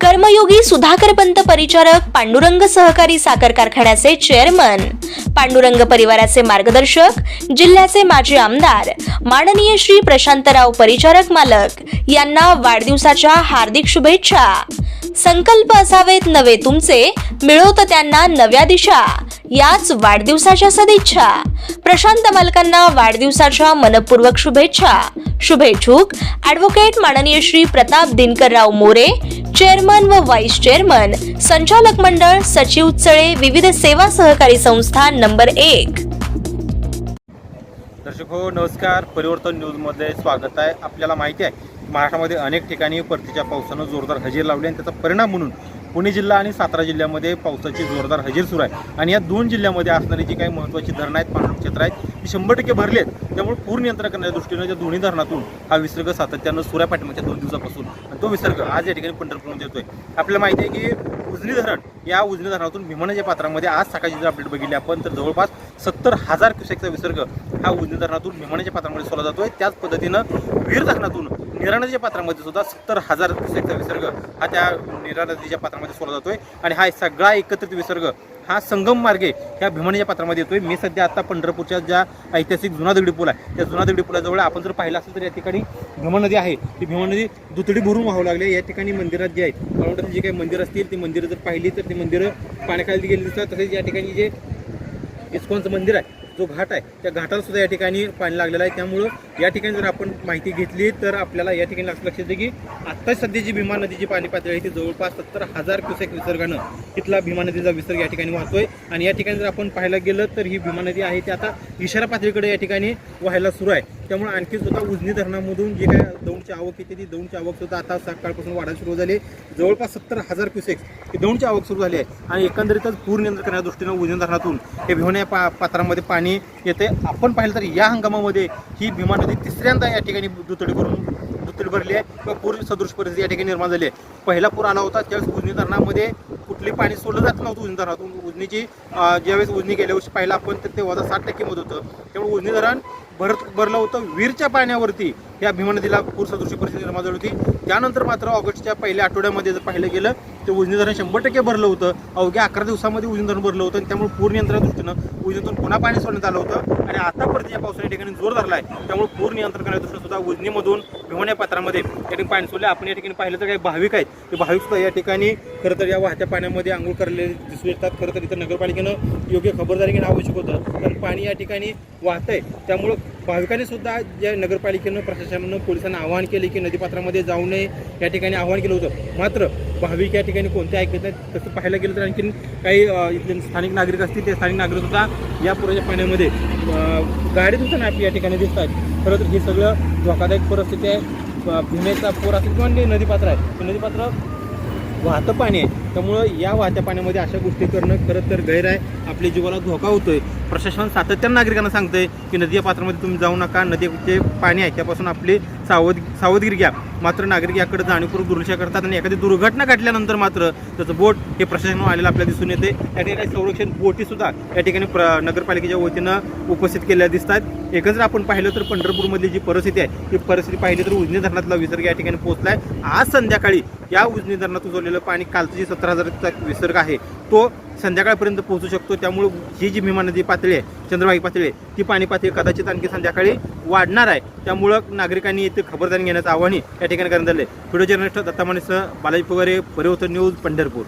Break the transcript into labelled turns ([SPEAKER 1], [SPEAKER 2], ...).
[SPEAKER 1] कर्मयोगी सुधाकर पंत परिचारक पांडुरंग सहकारी साखर कारखान्याचे चेअरमन पांडुरंग परिवाराचे मार्गदर्शक जिल्ह्याचे माजी आमदार माननीय श्री प्रशांतराव परिचारक मालक यांना वाढदिवसाच्या हार्दिक शुभेच्छा. संकल्प असावेत नवे तुमचे मिळवत त्यांना नव्या दिशा. याच वाढदिवसाच्या सदिच्छा. प्रशांत मालकांना वाढदिवसाच्या मनपूर्वक शुभेच्छा. शुभेच्छुक ॲडव्होकेट माननीय श्री प्रताप दिनकरराव मोरे चेअरमन व व्हाईस चेअरमन संचालक मंडळ सचिव चळे विविध सेवा सहकारी संस्था नंबर एक.
[SPEAKER 2] दर्शक हो नमस्कार. परिवर्तन न्यूजमध्ये स्वागत आहे. आपल्याला माहिती आहे महाराष्ट्रामध्ये अनेक ठिकाणी परतीच्या पावसानं जोरदार हजेरी लावली आणि त्याचा परिणाम म्हणून पुणे जिल्हा आणि सातारा जिल्ह्यामध्ये पावसाची जोरदार हजेर सुरू आहे. आणि या दोन जिल्ह्यामध्ये असणारी जी काही महत्त्वाची धरणं आहेत पाणलोट क्षेत्र आहेत ती शंभर टक्के भरली आहेत. त्यामुळे पूर नियंत्रण करण्याच्या दृष्टीनं त्या दोन्ही धरणातून हा विसर्ग सातत्यानं सुऱ्या पाठिंबाच्या दोन दिवसापासून. तो विसर्ग आज या ठिकाणी पंढरपूरमध्ये येतोय. आपल्याला माहिती आहे की उजनी धरण या उजनी धरणातून भीमनाच्या पात्रामध्ये आज सकाळची जर अपडेट बघितली आपण तर जवळपास सत्तर हजार क्युसेकचा विसर्ग हा उजनी धरणातून भीमनाच्या पात्रामध्ये सोडला जातोय. त्याच पद्धतीनं वीर धरणातून निरा नदीच्या पात्रामध्ये सुद्धा सत्तर हजार क्युसेकचा विसर्ग हा त्या निरा नदीच्या पात्रामध्ये सोडला जातोय. आणि हा सगळा एकत्रित विसर्ग हा संगम मार्गे ह्या भीमनाच्या पात्रामध्ये येतोय. मी सध्या आता पंढरपूरच्या ज्या ऐतिहासिक जुना दगडी पूल आहे त्या जुना दगडी पुलाजवळ आपण जर पाहिलं असेल तर या ठिकाणी भीमा नदी आहे. ती भीमा नदी दुतडी भरून वाहू लागली या ठिकाणी मंदिरात जे आहेत मला जी काही मंदिरं असतील ती मंदिरं जर पाहिली तर ती मंदिरं पाण्याखाली गेली दिसतात. तसेच या ठिकाणी जे इस्कॉनचं मंदिर आहे जो घाट आहे त्या घाटाला सुद्धा या ठिकाणी पाणी लागलेलं आहे. त्यामुळं या ठिकाणी जर आपण माहिती घेतली तर आपल्याला या ठिकाणी लक्ष लक्षात येते की आत्ता सध्याची भीमा नदीची पाणी पातळी आहे ती जवळपास सत्तर हजार क्युसेक विसर्गानं इथला भीमा नदीचा विसर्ग या ठिकाणी वाहतोय. आणि या ठिकाणी जर आपण पाहायला गेलं तर ही भीमा नदी आहे ती आता इशारा पातळीकडे या ठिकाणी व्हायला सुरू आहे. त्यामुळे आणखी सुद्धा उजनी धरणामधून जे काय दौंडची आवक येते ती दौंडची आवक सुद्धा आता सकाळपासून वाढायला सुरू झाली. आहे. जवळपास सत्तर हजार क्युसेक्स ही दौंडची आवक सुरू झाली आहे. आणि एकंदरीतच पूर नियंत्रण करण्याच्या दृष्टीनं उजनी धरणातून हे भीमण्या पा पात्रामध्ये पाणी येते. आपण पाहिलं तर या हंगामामध्ये ही भीमा नदी तिसऱ्यांदा या ठिकाणी दुतडी करून दुतडी भरली आहे. किंवा पूर सदृश परिस्थिती या ठिकाणी निर्माण झाली आहे. पहिला पूर आला होता त्यावेळेस उजनी धरणामध्ये कुठली पाणी सोडलं जात नव्हतं उजनी धरणातून. उजनीची ज्यावेळेस उजनी गेल्या वर्षी पाहिलं आपण तर ते वजा साठ टक्के मत होतं. त्यामुळे उजनी धरण भरत भरलं होतं. वीरच्या पाण्यावरती. या भीमा नदीला पूर सदृशी परिस्थिती निर्माण झाली होती. त्यानंतर मात्र ऑगस्टच्या पहिल्या आठवड्यामध्ये जर पाहिलं गेलं तर उजनी धरण शंभर टक्के भरलं होतं. अवघ्या अकरा दिवसामध्ये उजनी धरण भरलं होतं आणि त्यामुळे पूर नियंत्रण दृष्टीनं उजनीतून पुन्हा पाणी सोडण्यात आलं होतं. आणि आता परत या पावसाने ठिकाणी जोर धरला आहे त्यामुळे पूर नियंत्रण करण्याच्या दृष्टीनं सुद्धा उजनीमधून भिवण्या पात्रामध्ये या ठिकाणी पाणी सोडले आपण या ठिकाणी पाहिलं तर काही भाविक आहेत. ते भाविक सुद्धा या ठिकाणी खरं तर या वाहत्या पाण्यामध्ये आंघोळ करलेले दिसून येतात. खरं तर इथं नगरपालिकेनं योग्य खबरदारी घेणं आवश्यक होतं. कारण पाणी या ठिकाणी वाहत आहे त्यामुळं भाविकांनी सुद्धा ज्या नगरपालिकेनं प्रशासनानं पोलिसांना आवाहन केले की नदीपात्रामध्ये जाऊ नये या ठिकाणी आवाहन केलं होतं. मात्र भाविक या ठिकाणी कोणते ऐकत नाहीत. तसं पाहायला गेलं तर आणखीन काही इथले स्थानिक नागरिक असतील ते स्थानिक नागरिक सुद्धा या पुराच्या पाण्यामध्ये गाडी गाडीत सुद्धा आपली या ठिकाणी दिसत आहेत. खरं तर हे सगळं धोकादायक परिस्थिती आहे. अ, भीमेचा पूर असेल किंवा नदीपात्र आहे नदीपात्र वाहतं पाणी आहे. त्यामुळं या वाहत्या पाण्यामध्ये अशा गोष्टी करणं खरं तर गैर आहे. आपल्या जीवाला धोका होतोय. प्रशासन सातत्यानं नागरिकांना सांगतंय की नदीच्या पात्रामध्ये तुम्ही जाऊ नका. नदीचे पाणी आहे त्यापासून आपली सावध सावधगिरी घ्या. मात्र नागरिक याकडे जाणीवपूर्वक दुर्लक्ष करतात आणि एखादी दुर्घटना घडल्यानंतर मात्र त्याचं बोट हे प्रशासन आलेलं आपल्याला दिसून येते. या ठिकाणी संरक्षण बोटी सुद्धा या ठिकाणी प्र नगरपालिकेच्या वतीनं उपस्थित केल्या दिसतात. एकंदर आपण पाहिलं तर पंढरपूरमधली जी परिस्थिती आहे ती परिस्थिती पाहिली तर उजनी धरणातला विसर्ग या ठिकाणी पोहोचलाय. आज संध्याकाळी या उजनी धरणातून जोडलेलं पाणी कालचं जे सतरा हजारचा विसर्ग आहे तो संध्याकाळपर्यंत पोहोचू शकतो. त्यामुळे ही जी भीमा नदी पातळी आहे चंद्रभागी पातळी आहे ती पाणी पातळी कदाचित आणखी संध्याकाळी वाढणार आहे. त्यामुळं नागरिकांनी येथे खबरदारी घेण्याचं आव्हानही या ठिकाणी करण्यात आलं आहे व्हिडिओ जर्नलिस्ट दत्ता मानेसह बालाजी पवारे परिवर्तन न्यूज पंढरपूर.